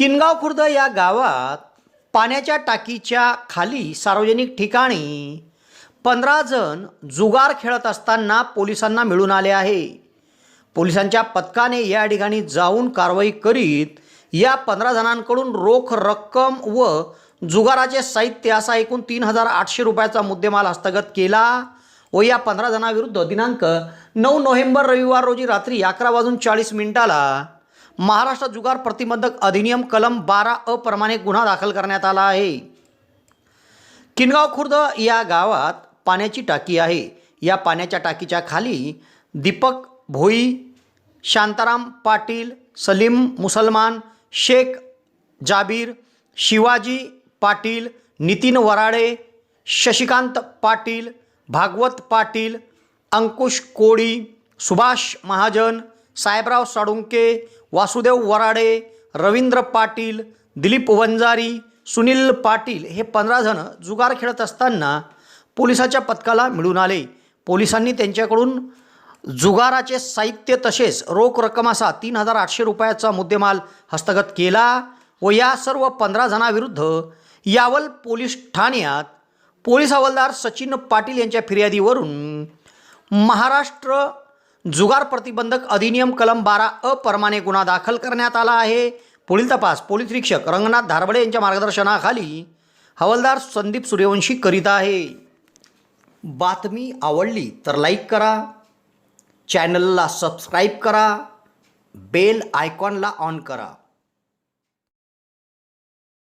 किनगाव खुर्द या गावात पाण्याच्या टाकीच्या खाली सार्वजनिक ठिकाणी पंधरा जण जुगार खेळत असताना पोलिसांना मिळून आले आहे. पोलिसांच्या पथकाने या ठिकाणी जाऊन कारवाई करीत या पंधरा जणांकडून रोख रक्कम व जुगाराचे साहित्य असा एकूण तीन हजार आठशे रुपयाचा मुद्देमाल हस्तगत केला व या पंधरा जणांविरुद्ध दिनांक नऊ नोव्हेंबर रविवार रोजी रात्री अकरा वाजून चाळीस मिनिटाला महाराष्ट्र जुगार प्रतिबंधक अधिनियम कलम बारा अप्रमाणे प्रमाणे गुन्हा दाखल करण्यात आला आहे. किनगाव खुर्द या गावात पाण्याची टाकी आहे. या पाण्याच्या टाकीच्या खाली दीपक भोई शांताराम पाटील सलीम मुसलमान शेख जाबीर शिवाजी पाटील नितीन वराडे शशिकांत पाटील भागवत पाटील अंकुश कोळी सुभाष महाजन साहेबराव साळुंके वासुदेव वराडे रवींद्र पाटील दिलीप वंजारी सुनील पाटील हे पंधरा जण जुगार खेळत असताना पोलिसाच्या पथकाला मिळून आले. पोलिसांनी त्यांच्याकडून जुगाराचे साहित्य तसेच रोख रक्कम असा तीन हजार आठशे रुपयाचा मुद्देमाल हस्तगत केला व या सर्व पंधरा जणांविरुद्ध यावल पोलीस ठाण्यात पोलीस हवालदार सचिन पाटील यांच्या फिर्यादीवरून महाराष्ट्र जुगार प्रतिबंधक अधिनियम कलम बारा अ गुन्हा दाखल करण्यात आला आहे. पुढील तपास पोलीस निरीक्षक रंगनाथ धारबडे यांच्या मार्गदर्शनाखाली हवालदार संदीप सूर्यवंशी करीत आहे. बातमी आवडली तर लाईक करा. चॅनलला सबस्क्राईब करा. बेल आयकॉनला ऑन करा.